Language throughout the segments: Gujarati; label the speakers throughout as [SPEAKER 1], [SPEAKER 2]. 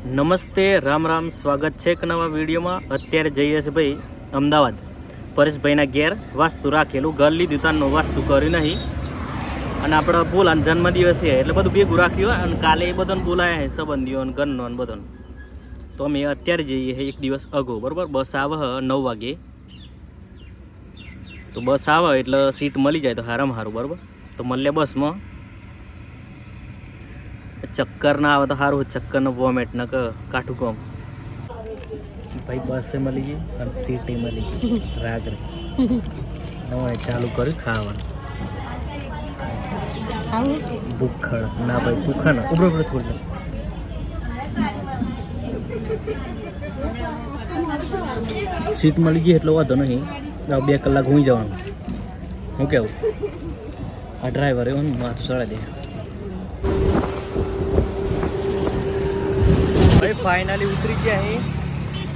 [SPEAKER 1] નમસ્તે, રામ રામ, સ્વાગત છે એક નવા વિડીયોમાં. અત્યારે જઈએ છીએ ભાઈ અમદાવાદ. પરેશભાઈના ઘેર વાસ્તુ રાખેલું ઘર લીધું તારનો વાસ્તુ કર્યું નહીં. અને આપણે બોલાનો જન્મદિવસ છે, એટલે બધું ભેગું રાખ્યું અને કાલે એ બધાને બોલાયા છે, સંબંધીઓ અને ઘરનો અને બધાને. તો અમે અત્યારે જઈએ છીએ એક દિવસ અઘો, બરાબર? બસ આવે નવ વાગે. તો બસ આવે એટલે સીટ મળી જાય તો હારામાં સારું બરાબર? તો મળે બસમાં. ચક્કર ના આવે તો સારું ચક્કર ને વોમેટ ન કાઠું કોમ ભાઈ બસે મળી ગઈ અને સીટી મળી ગઈ રાત્રે હવે ચાલુ કર્યું ખાવાનું ભૂખડ ના ભાઈ ભૂખા ના ઉભરો ઉભરો થોડું સીટ મળી ગઈ એટલો વાંધો નહીં બે કલાક હું જવાનું હું કેવું આ ડ્રાઈવર એવો માથું સળા દે ભાઈ ફાઇનલી ઉતરી ગયા અહીં.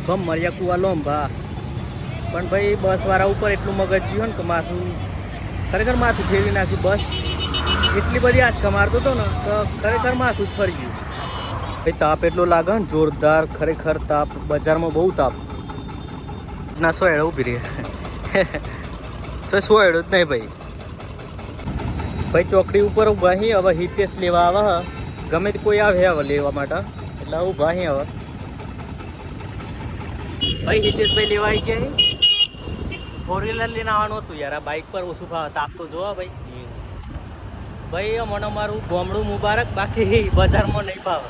[SPEAKER 1] બમ મર્યા કુવા લોંભા પણ ભાઈ બસવાળા ઉપર એટલું મગજ જ્યું ને કે માથું, ખરેખર માથું ફેરવી નાખ્યું બસ એટલી બધી આંચકા મારતો હતો ને, તો ખરેખર માથું જ ફરી ગયું. ભાઈ, તાપ એટલો લાગે ને, જોરદાર, ખરેખર તાપ. બજારમાં બહુ તાપ. ના, સો એડો ઊભી રહી. તો સો એડો જ નહીં ભાઈ. ભાઈ, ચોકડી ઉપર ઊભા હવે હિતેશ લેવા આવે ગમે તે કોઈ આવે, હવે લેવા માટે. એટલે હું ભાઈ હવે. ભાઈ હિતેશભાઈ લેવા આવી ગયા ફોર વ્હીલર લઈને આવવાનું હતું યાર આ બાઇક પર ઓછું ભાવ તાપ તો જોવા ભાઈ. ભાઈ મને મારું ગોમડું મુબારક બાકી બજારમાં નહીં ભાવે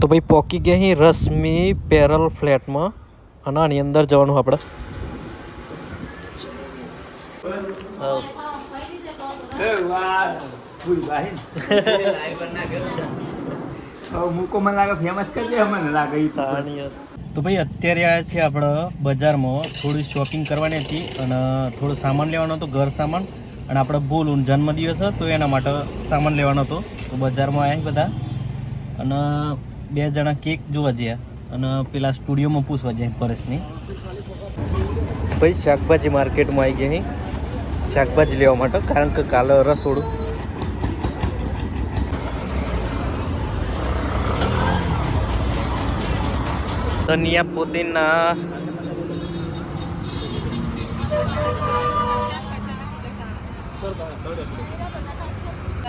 [SPEAKER 1] તો ભાઈ પોકી ગયા અહીં રશ્મિ પેરલ ફ્લેટમાં અને આની અંદર જવાનું આપણે.
[SPEAKER 2] મૂકો મને લાગે ફેમસ કરી દે મને લાગે તો.
[SPEAKER 1] ભાઈ અત્યારે આવ્યા છે આપણે બજારમાં થોડી શોપિંગ કરવાની હતી અને થોડો સામાન લેવાનો હતો, ઘર સામાન. અને આપણે બોલું જન્મદિવસ હતો એના માટે સામાન લેવાનો હતો. તો બજારમાં આવ્યા બધા. અને બે જણા કેક જોવા ગયા અને પેલા સ્ટુડિયોમાં પૂછવા જાય પરેશની. ભાઈ શાકભાજી માર્કેટમાં આવી ગયા શાકભાજી લેવા માટે, કારણ કે કાલે રસોડું. ધનિયા પુદીના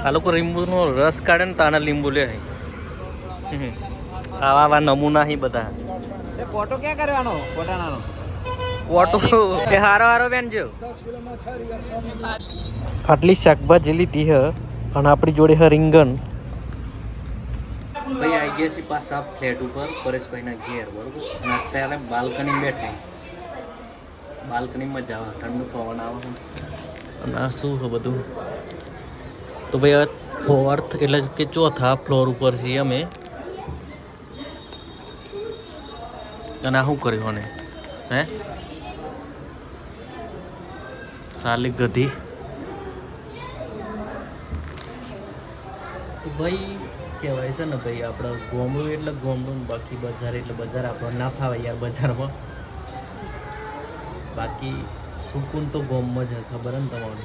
[SPEAKER 1] આ લોકો લીંબુનો રસ કાઢે ને તાના લીંબુ લે. આવા આવા નમૂના હી બધા.
[SPEAKER 2] ફોટો ક્યાં કરવાનો?
[SPEAKER 1] એ હારો હારો બેન જો. આટલી શાકભાજી લીધી હ અને આપણી જોડે હ રીંગણ. ભાઈ આવી ગયા છે પાછા ફ્લેટ ઉપર પરેશભાઈના ઘેર બરોબર? અને અત્યારે બાલ્કની બેઠા બાલ્કનીમાં જવા ઠંડુ પવન આવે અને આ શું છે બધું? તો ભાઈ આ ફોર્થ એટલે કે ચોથા ફ્લોર ઉપર છીએ અમે. અને આ શું કર્યું અને હે? સાલી ગધી. તો ભાઈ કહેવાય છે ને ભાઈ આપણે ગોમડું એટલે ગોમડું બાકી બજાર એટલે બજાર. આપણને ના ફાવે યાર બજારમાં. બાકી સુકૂન તો ગોમમાં જ ખબર ને તમારે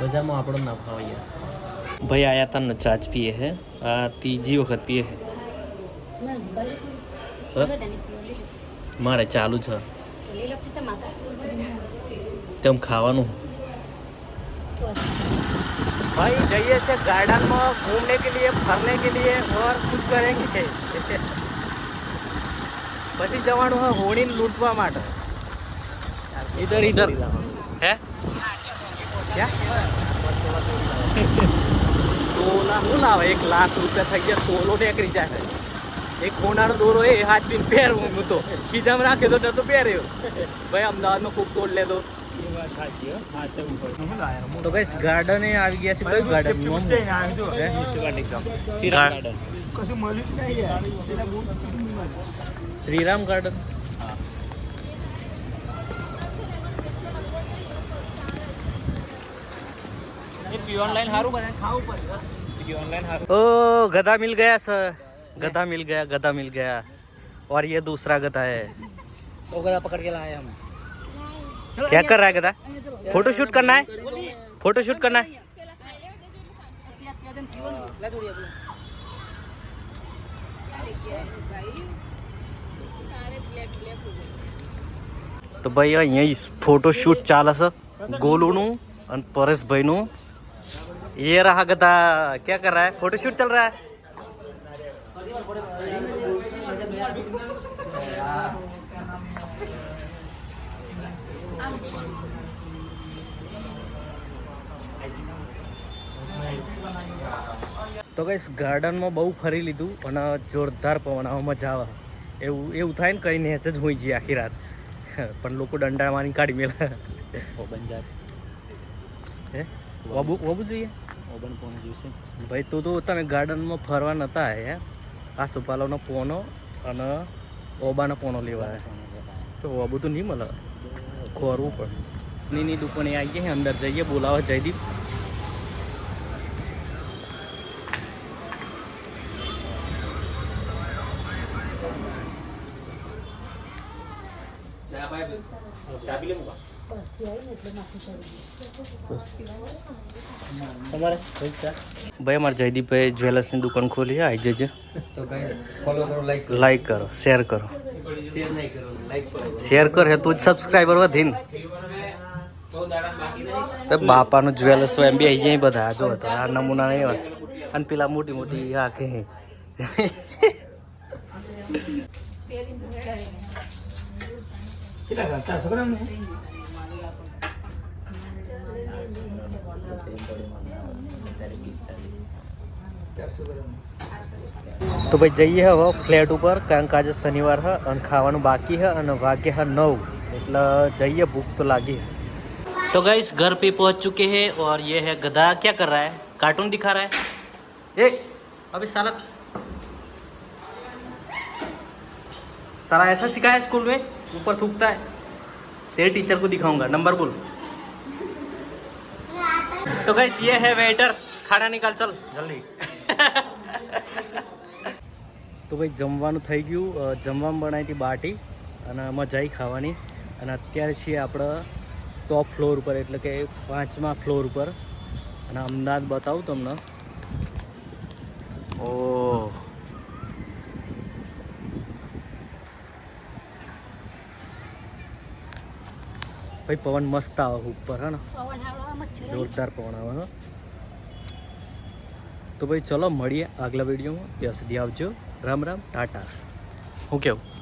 [SPEAKER 1] બજારમાં આપણો ના ફાવે યાર. ભાઈ આયા તા ને ચાચ પીએ હે. આ ત્રીજી વખત પીએ હે. મારે ચાલુ છે. તેમ ખાવાનું. भाई जाइए से गार्डन में घूमने के लिए फरने के लिए और कुछ करेंगे પછી જવાનું હોય હોળીને લૂંટવા માટે ઇધર ઇધર હે તોલા શું લાવે એક લાખ રૂપિયા થઈ ગયા તોલો ટેકરી જાય એક કોનાનો દોરો એ હાથવીને પહેરવું હું તો ખીજામાં રાખ્યો તો નતો પહેર્યો ભાઈ અમદાવાદમાં ખૂબ તોડ લેતો તો કઈ ગાર્ડન આવી ગયા છે કયું ગાર્ડન
[SPEAKER 2] જઈને આવી જો.
[SPEAKER 1] હે?
[SPEAKER 2] શ્રીરામ ગાર્ડન. કશું મળ્યું જ નહીં યાર એના બૂટ
[SPEAKER 1] શ્રીરામ ગાર્ડન
[SPEAKER 2] ઓનલાઈન સારું બને ખાવું પડે ઓનલાઈન સારું
[SPEAKER 1] ओ गधा मिल गया सर गधा मिल गया गधा मिल गया और ये दूसरा गधा है
[SPEAKER 2] तो गधा पकड़ के लाए हम
[SPEAKER 1] क्या कर रहा है गधा फोटो शूट करना है फोटो शूट करना है તો ભાઈ અહીંયા ફોટોશૂટ ચાલે છે ગોલુનું અને પરેશભાઈનું ये रहा गधा क्या कर रहा है फोटोशूट चल તો કઈ ગાર્ડનમાં બહુ ફરી લીધું અને જોરદાર પવન આવે મજા આવે. એવું એવું થાય ને કઈ નેચ જ હોઈ જઈએ આખી રાત. પણ લોકો દંડા મારી કાઢી મેલા. હે? વબુ ઓબુ જોઈએ?
[SPEAKER 2] ઓબન ફોન જોઈશે.
[SPEAKER 1] ભાઈ તો તો તમે ગાર્ડનમાં ફરવા નતા હે? આ સુપાલોનો પોનો અને ઓબાનો પોનો લેવા તો વબુ તો નહીં મળે. ખોરવું પડે નીની દુકાને આવી છીએ અંદર જઈએ બોલાવો જયદીપ. ભાઈ અમારે જયદીપભાઈ જ્વેલર્સની દુકાન ખોલી છે આવી જજે.
[SPEAKER 2] લાઈક
[SPEAKER 1] કરો શેર કરો.
[SPEAKER 2] શેર નહીં કરો.
[SPEAKER 1] શેર કર હે, તું જ સબસ્ક્રાઈબર વધીને બાપાનું જ્વેલર્સ હોય, એમ બી આવી જાય બધા. જો આ નમૂના નહીં હોય. અને પેલા મોટી મોટી આ કે
[SPEAKER 2] છોકરા ને?
[SPEAKER 1] તો ભાઈ જઈએ હવે ફ્લેટ ઉપર કારણ કે આજે શનિવાર है અને ખાવાનું બાકી है અને વાગ્ય है नौ એટલે જઈએ भूख तो लागी है तो गाइस घर पे पहुंच चुके हैं और ये है गधा क्या कर रहा है कार्टून दिखा रहा है ए अभी साला साला ऐसा सिखाया स्कूल में ऊपर थूकता है तेरे टीचर को दिखाऊंगा नंबर बोल तो गाइस ये है वेटर खाना निकाल चल जल्दी તો ભાઈ જમવાનું થઈ ગયું. જમવામાં બનાવી હતી બાટી અને મજા આવી ખાવાની. અને અત્યારે છીએ આપણે ટોપ ફ્લોર ઉપર એટલે કે પાંચમા ફ્લોર ઉપર. અને અમદાવાદ બતાવું તમને. ઓ. ભાઈ પવન મસ્ત આવે ઉપર હે ને? જોરદાર પવન આવે હે. તો ભાઈ ચલો મળીએ આગલા વિડીયોમાં. ત્યાં સુધી આવજો. રામ રામ ટાટા. હું કેવું?